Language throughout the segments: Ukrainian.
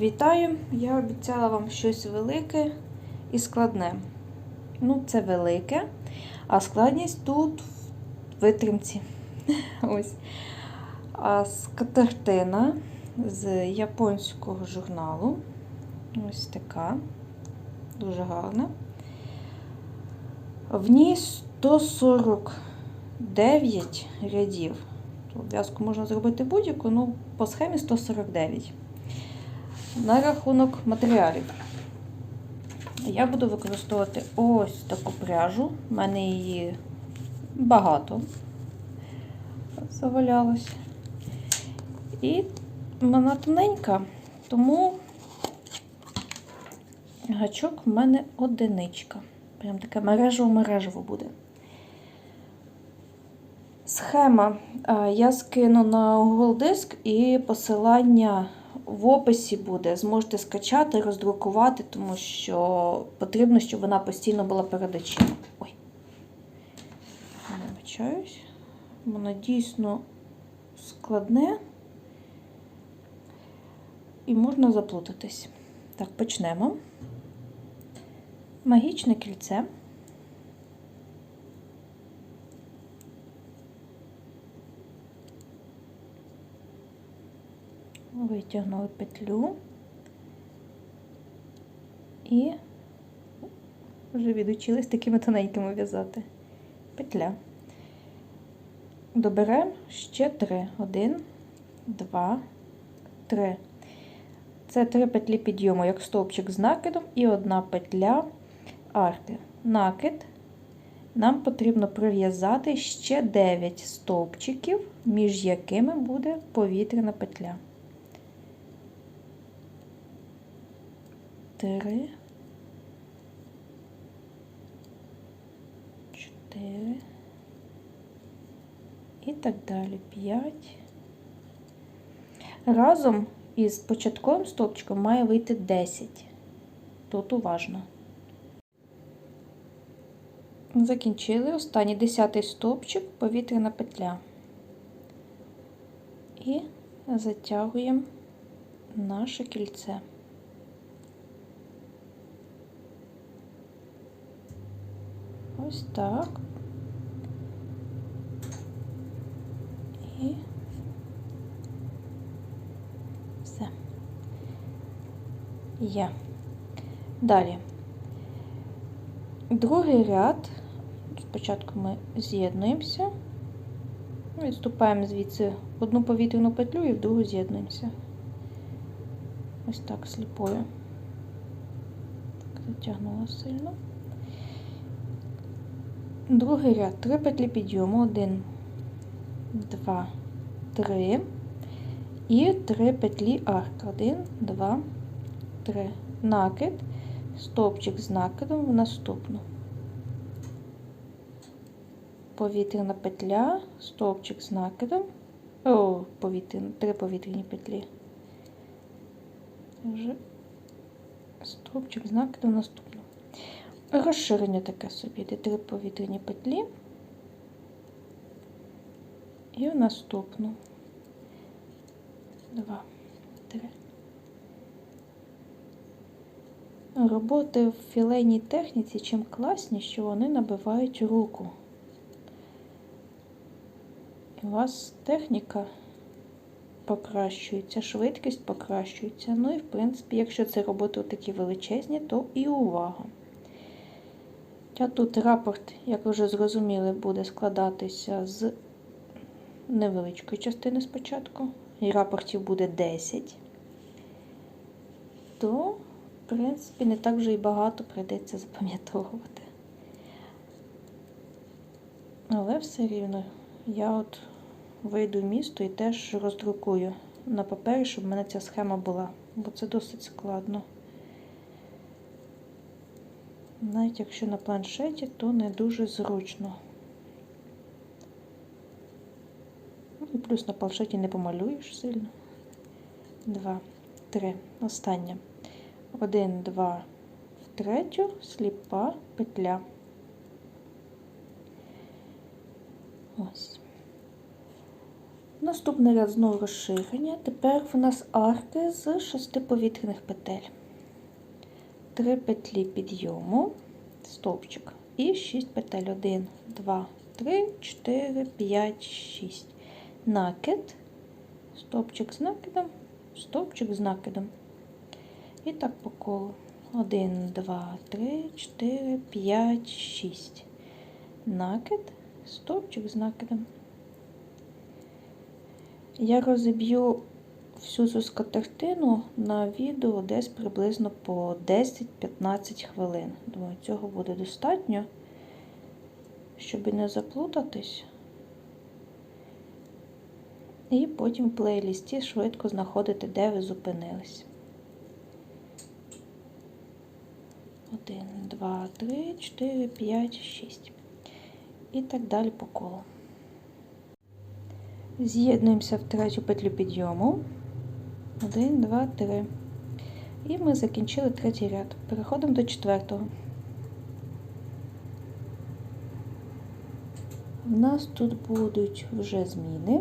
Вітаю! Я обіцяла вам щось велике і складне. Ну, це велике, а складність тут в витримці. Ось. Скатертина з японського журналу. Ось така. Дуже гарна. В ній 149 рядів. В'язку можна зробити будь-яку, ну по схемі 149. На рахунок матеріалів. Я буду використовувати ось таку пряжу. У мене її багато завалялось. І вона тоненька, тому гачок в мене одиничка. Прям таке мережево-мережево буде. Схема я скину на Google Диск і посилання в описі буде. Зможете скачати, роздрукувати, тому що потрібно, щоб вона постійно була перед очима. Ой, вибачаюсь. Воно дійсно складне і можна заплутатись. Так, почнемо. Магічне кільце. Витягнули петлю і вже відучились такими тоненькими в'язати. Петля. Доберемо ще три. Один, два, три. Це три петлі підйому, як стовпчик з накидом, і одна петля арки. Накид. Нам потрібно прив'язати ще 9 стовпчиків, між якими буде повітряна петля. Три. Чотири. І так далі. П'ять. Разом із початковим стовпчиком має вийти 10. Тут уважно. Закінчили останній десятий стовпчик, повітряна петля. І затягуємо наше кільце. Ось так. І все. Є. Далі. Другий ряд. Спочатку ми з'єднуємося, відступаємо звідси одну повітряну петлю і в другу з'єднуємося. Ось так сліпою. Так, затягнула сильно. Другий ряд, три петлі підйому, один, два, три. І три петлі арки. Один, два, три. Накид, стовпчик з накидом в наступну. Повітряна петля, стовпчик з накидом. О, повітряна, три повітряні петлі. Вже стовпчик з накидом наступну. Розширення таке собі, де три повітряні петлі. І в наступну. Два, три. Роботи в філейній техніці чим класні, що вони набивають руку. І у вас техніка покращується, швидкість покращується. Ну і, в принципі, якщо це роботи такі величезні, то і увага. А тут рапорт, як ви вже зрозуміли, буде складатися з невеличкої частини спочатку. І рапортів буде 10, то, в принципі, не так вже і багато прийдеться запам'ятовувати. Але все рівно я от вийду в місто і теж роздрукую на папері, щоб в мене ця схема була, бо це досить складно. Навіть якщо на планшеті, то не дуже зручно. Ну, і плюс на планшеті не помалюєш сильно. Два, три. Останнє. Один, два, в третю, сліпа петля. Ось. Наступний ряд знову розширення. Тепер в нас арки з 6 повітряних петель. 3 петлі підйому, стовпчик і 6 петель. 1, 2, 3, 4, 5, 6. Накид, стовпчик з накидом, стовпчик з накидом. І так по колу. 1, 2, 3, 4, 5, 6. Накид, стовпчик з накидом. Я розіб'ю всю цю скатертину на відео десь приблизно по 10-15 хвилин. Думаю, цього буде достатньо, щоб не заплутатись. І потім в плейлісті швидко знаходити, де ви зупинились. 1, 2, 3, 4, 5, 6. І так далі по колу. З'єднуємося в третю петлю підйому. 1, 2, 3. І ми закінчили третій ряд. Переходимо до четвертого. У нас тут будуть вже зміни.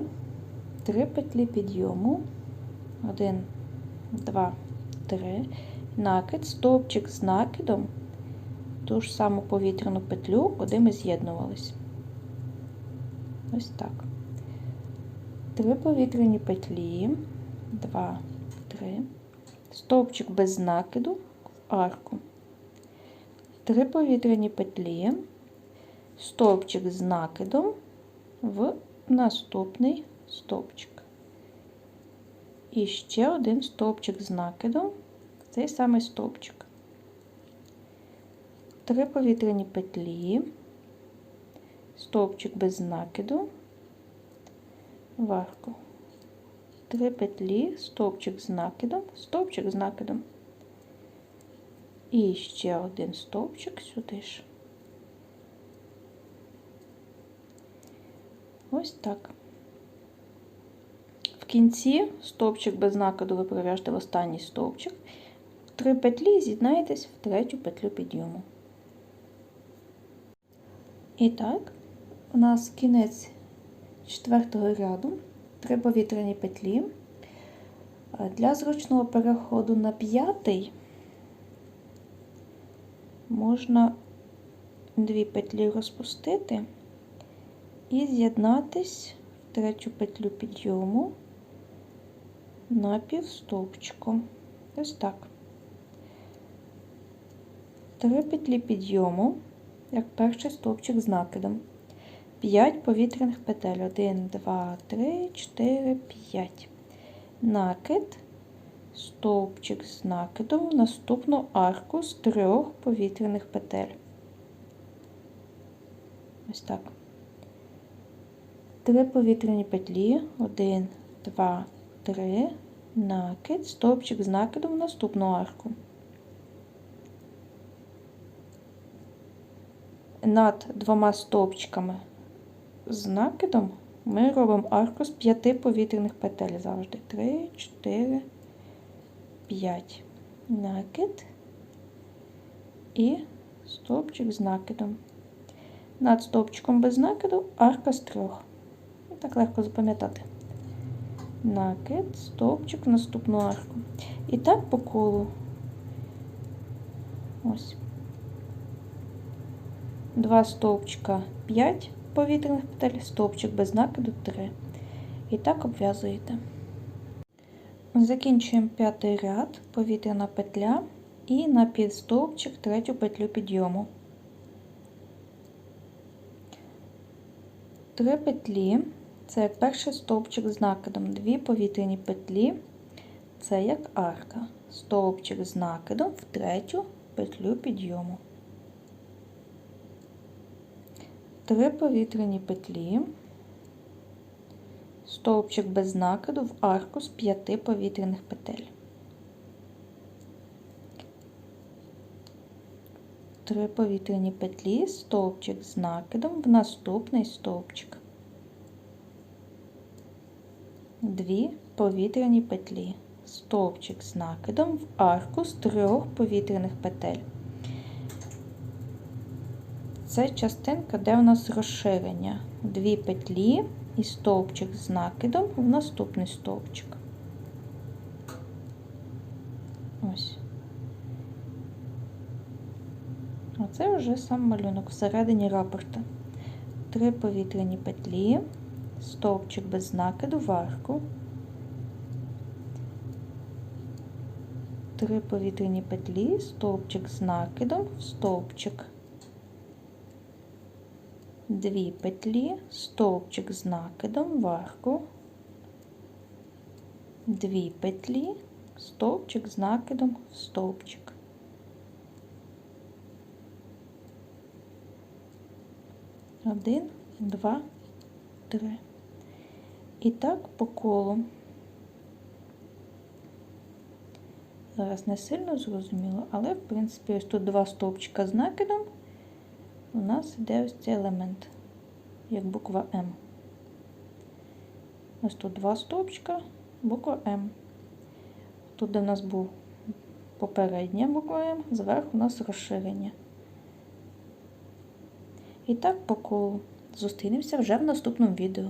Три петлі підйому. 1, 2, 3. Накид, стовпчик з накидом. Ту ж саму повітряну петлю, куди ми з'єднувались. Ось так. Три повітряні петлі, 2, 3, стовпчик без накиду в арку, три повітряні петлі, стовпчик з накидом в наступний стовпчик. І ще один стовпчик з накидом в цей самий стовпчик. Три повітряні петлі, стовпчик без накиду в арку. Три петлі, стовпчик з накидом, стовпчик з накидом. І ще один стовпчик сюди ж. Ось так. В кінці стовпчик без накиду ви пров'яжете в останній стовпчик. Три петлі з'єднаєтесь в третю петлю підйому. І так, у нас кінець четвертого ряду, три повітряні петлі. Для зручного переходу на п'ятий можна дві петлі розпустити і з'єднатись в третю петлю підйому на півстовпчиком. Ось так. Три петлі підйому, як перший стовпчик з накидом. 5 повітряних петель. 1, 2, 3, 4, 5. Накид, стовпчик з накидом в наступну арку з трьох повітряних петель. Ось так. Три повітряні петлі. 1, 2, 3, накид, стовпчик з накидом в наступну арку. Над двома стовпчиками з накидом ми робимо арку з 5 повітряних петель завжди. 3, 4, 5. Накид і стовпчик з накидом. Над стовпчиком без накиду арка з трьох. Так легко запам'ятати. Накид, стовпчик, наступну арку. І так по колу. Ось. Два стовпчика 5 повітряних петель, стовпчик без накиду 3. І так обв'язуєте. Закінчуємо п'ятий ряд, повітряна петля і на підстовпчик третю петлю підйому. Три петлі це перший стовпчик з накидом, дві повітряні петлі це як арка. Стовпчик з накидом в третю петлю підйому. Три повітряні петлі, стовпчик без накиду в арку з п'яти повітряних петель. Три повітряні петлі, стовпчик з накидом в наступний стовпчик. Дві повітряні петлі, стовпчик з накидом в арку з трьох повітряних петель. Це частинка, де у нас розширення. Дві петлі, і стовпчик з накидом в наступний стовпчик. Ось. Оце вже сам малюнок всередині рапорта. Три повітряні петлі, стовпчик без накиду в арку. Три повітряні петлі, стовпчик з накидом в стовпчик. Дві петлі, стовпчик з накидом в арку. Дві петлі, стовпчик з накидом в стовпчик. Один, два, три. І так по колу. Зараз не сильно зрозуміло, але, в принципі, ось тут два стовпчика з накидом. У нас йде ось цей елемент, як буква М. Ось тут два стовпчика, буква М. Тут, де в нас був попередня буква М, зверху у нас розширення. І так по колу. Зустрінемося вже в наступному відео.